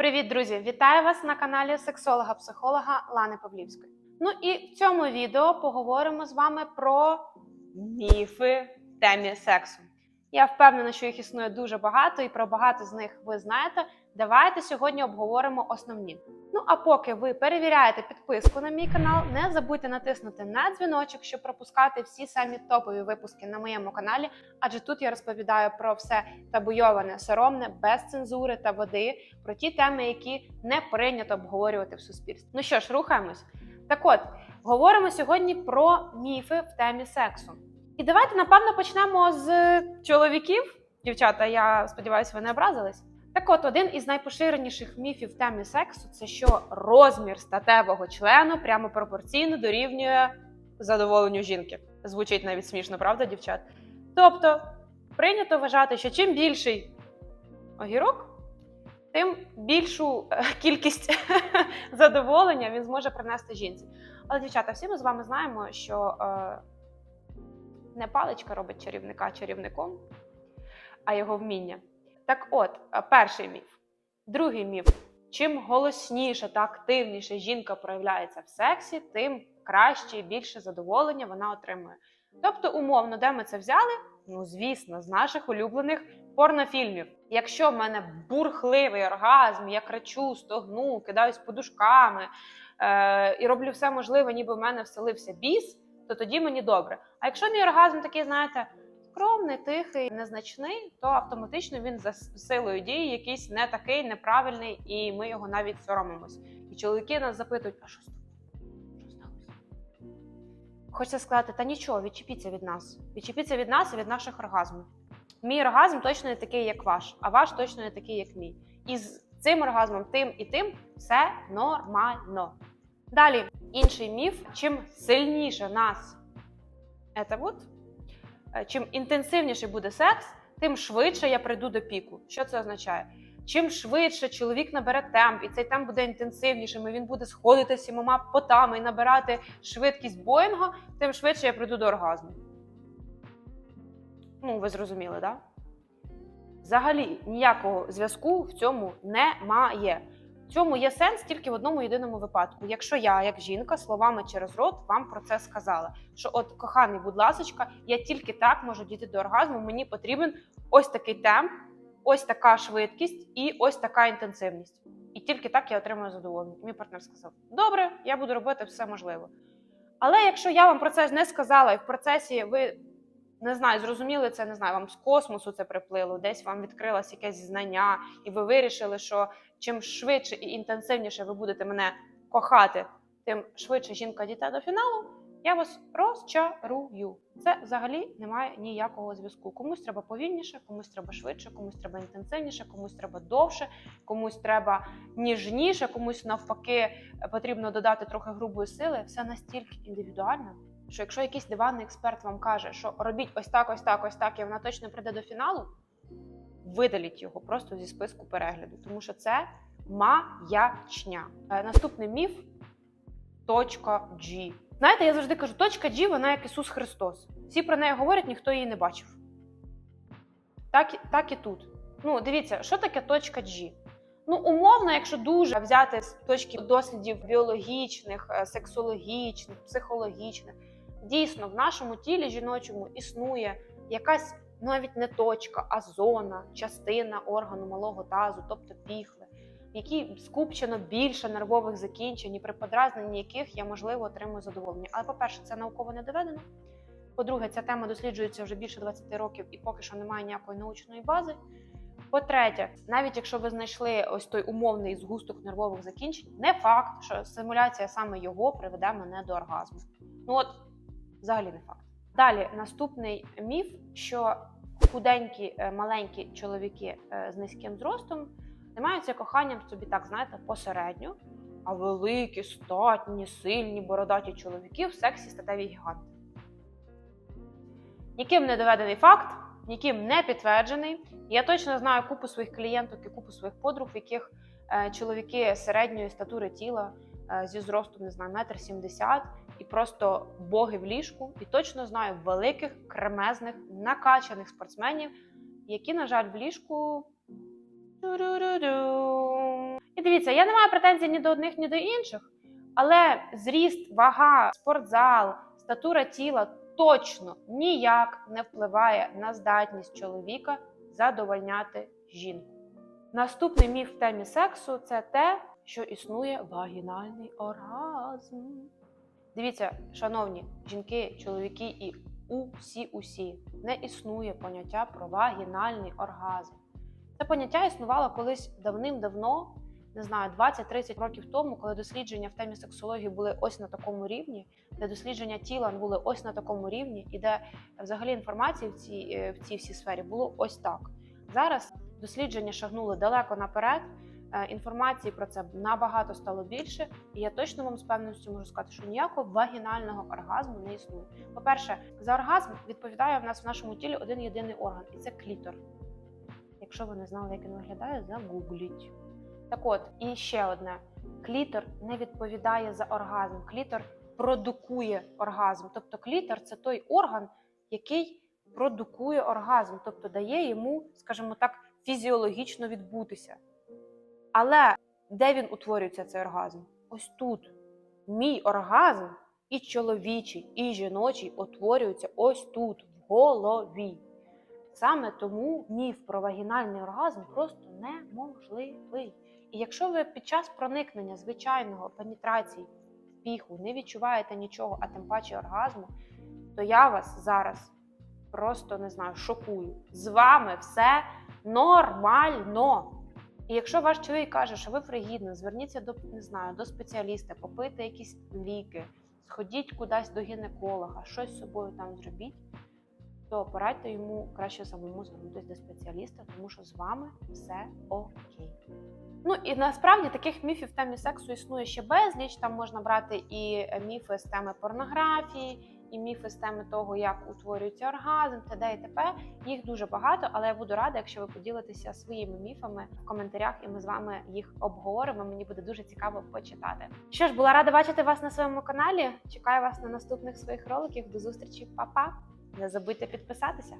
Привіт, друзі! Вітаю вас на каналі сексолога-психолога Лани Павлівської. Ну і в цьому відео поговоримо з вами про міфи в темі сексу. Я впевнена, що їх існує дуже багато, і про багато з них ви знаєте. Давайте сьогодні обговоримо основні. Ну а поки ви перевіряєте підписку на мій канал, не забудьте натиснути на дзвіночок, щоб пропускати всі самі топові випуски на моєму каналі. Адже тут я розповідаю про все табуйоване, соромне, без цензури та води, про ті теми, які не прийнято обговорювати в суспільстві. Ну що ж, рухаємось. Так от, говоримо сьогодні про міфи в темі сексу. І давайте, напевно, почнемо з чоловіків. Дівчата, я сподіваюся, ви не образились. Так от, один із найпоширеніших міфів темі сексу це що розмір статевого члену прямо пропорційно дорівнює задоволенню жінки. Звучить навіть смішно, правда, дівчат? Тобто, прийнято вважати, що чим більший огірок, тим більшу е, кількість задоволення він зможе принести жінці. Але, дівчата, всі ми з вами знаємо, що е, не паличка робить чарівника чарівником, а його вміння. Так от, е, перший міф. Другий міф. Чим голосніше та активніше жінка проявляється в сексі, тим краще і більше задоволення вона отримує. Тобто, умовно, де ми це взяли? Ну, звісно, з наших улюблених порнофільмів. Якщо в мене бурхливий оргазм, я кричу, стогну, кидаюсь подушками е- і роблю все можливе, ніби в мене вселився біс, то тоді мені добре. А якщо мій оргазм такий, знаєте, скромний, тихий, незначний, то автоматично він за силою дії якийсь не такий, неправильний, і ми його навіть соромимось. І чоловіки нас запитують: а що з? Що сталося? Хочеться сказати, та нічого, відчепіться від нас. Відчепіться від нас і від наших оргазмів. Мій оргазм точно не такий, як ваш, а ваш точно не такий, як мій. І з цим оргазмом, тим і тим все нормально. Далі, інший міф: чим сильніше нас от, е, чим інтенсивніший буде секс, тим швидше я прийду до піку. Що це означає? Чим швидше чоловік набере темп, і цей темп буде інтенсивнішим, і він буде сходити сімома потами і набирати швидкість Боїнга, тим швидше я прийду до оргазму. Ну, ви зрозуміли, так? Да? Взагалі ніякого зв'язку в цьому немає. Цьому є сенс тільки в одному єдиному випадку. Якщо я, як жінка, словами через рот вам про це сказала, що от коханий, будь ласочка, я тільки так можу дійти до оргазму, мені потрібен ось такий темп, ось така швидкість і ось така інтенсивність. І тільки так я отримую задоволення. Мій партнер сказав: Добре, я буду робити все можливе. Але якщо я вам про це не сказала, і в процесі ви не знаю, зрозуміли це, не знаю, вам з космосу це приплило, десь вам відкрилось якесь знання, і ви вирішили, що чим швидше і інтенсивніше ви будете мене кохати, тим швидше жінка дійде до фіналу. Я вас розчарую. Це взагалі не має ніякого зв'язку. Комусь треба повільніше, комусь треба швидше, комусь треба інтенсивніше, комусь треба довше, комусь треба ніжніше, комусь навпаки потрібно додати трохи грубої сили. Все настільки індивідуально, що якщо якийсь диванний експерт вам каже, що робіть ось так, ось так, ось так, і вона точно прийде до фіналу, видаліть його просто зі списку перегляду, тому що це маячня. Е, Наступний міф точка G. Знаєте, я завжди кажу, точка G, вона як Ісус Христос. Всі про неї говорять, ніхто її не бачив. Так, так і тут. Ну, дивіться, що таке точка G? Ну, умовно, якщо дуже взяти з точки дослідів біологічних, е, сексологічних, психологічних, дійсно в нашому тілі жіночому існує якась навіть не точка, а зона, частина органу малого тазу, тобто піхви, в якій скупчено більше нервових закінчень, і при подразненні яких я можливо отримую задоволення. Але, по-перше, це науково не доведено. По-друге, ця тема досліджується вже більше 20 років і поки що немає ніякої научної бази. По-третє, навіть якщо ви знайшли ось той умовний згусток нервових закінчень, не факт, що стимуляція саме його приведе мене до оргазму. Ну от, взагалі не факт. Далі, наступний міф, що худенькі, е, маленькі чоловіки е, з низьким зростом займаються коханням собі, так знаєте, посередньо, а великі, статні, сильні, бородаті чоловіки в сексі статеві гіганти. Ніким не доведений факт, ніким не підтверджений. Я точно знаю купу своїх клієнток і купу своїх подруг, в яких е, чоловіки середньої статури тіла зі зростом, не знаю, метр сімдесят, і просто боги в ліжку. І точно знаю великих, кремезних, накачаних спортсменів, які, на жаль, в ліжку. ту-ду-ду-ду. дивіться, я не маю претензій ні до одних, ні до інших, але зріст, вага, спортзал, статура тіла точно ніяк не впливає на здатність чоловіка задовольняти жінку. Наступний міф в темі сексу це те, що існує вагінальний оргазм. Дивіться, шановні жінки, чоловіки і усі усі не існує поняття про вагінальний оргазм. Це поняття існувало колись давним-давно, не знаю, 20-30 років тому, коли дослідження в темі сексології були ось на такому рівні, де дослідження тіла були ось на такому рівні, і де взагалі інформації в цій, е, в цій всій сфері було ось так. Зараз дослідження шагнули далеко наперед. Е, Інформації про це набагато стало більше, і я точно вам з певністю можу сказати, що ніякого вагінального оргазму не існує. По-перше, за оргазм відповідає в нас в нашому тілі один єдиний орган, і це клітор. Якщо ви не знали, як він виглядає, загугліть. Так от, і ще одне: клітор не відповідає за оргазм. Клітор продукує оргазм. Тобто клітор це той орган, який продукує оргазм, тобто дає йому, скажімо так, фізіологічно відбутися. Але де він утворюється, цей оргазм? Ось тут. Мій оргазм і чоловічий, і жіночий утворюються ось тут, в голові. Саме тому міф про вагінальний оргазм просто неможливий. І якщо ви під час проникнення звичайного пенітрації піху не відчуваєте нічого, а тим паче оргазму, то я вас зараз просто не знаю, шокую. З вами все нормально. І якщо ваш чоловік каже, що ви фригідна, зверніться до не знаю, до спеціаліста, попийте якісь ліки, сходіть кудись до гінеколога, щось з собою там зробіть, то порадьте йому краще самому звернутися до спеціаліста, тому що з вами все окей. Ну і насправді таких міфів в темі сексу існує ще безліч. Там можна брати і міфи з теми порнографії, і міфи з теми того, як утворюється оргазм, т.д. і т.п. Їх дуже багато, але я буду рада, якщо ви поділитеся своїми міфами в коментарях, і ми з вами їх обговоримо. Мені буде дуже цікаво почитати. Що ж, була рада бачити вас на своєму каналі. Чекаю вас на наступних своїх роликів. До зустрічі, Па-па! Не забудьте підписатися.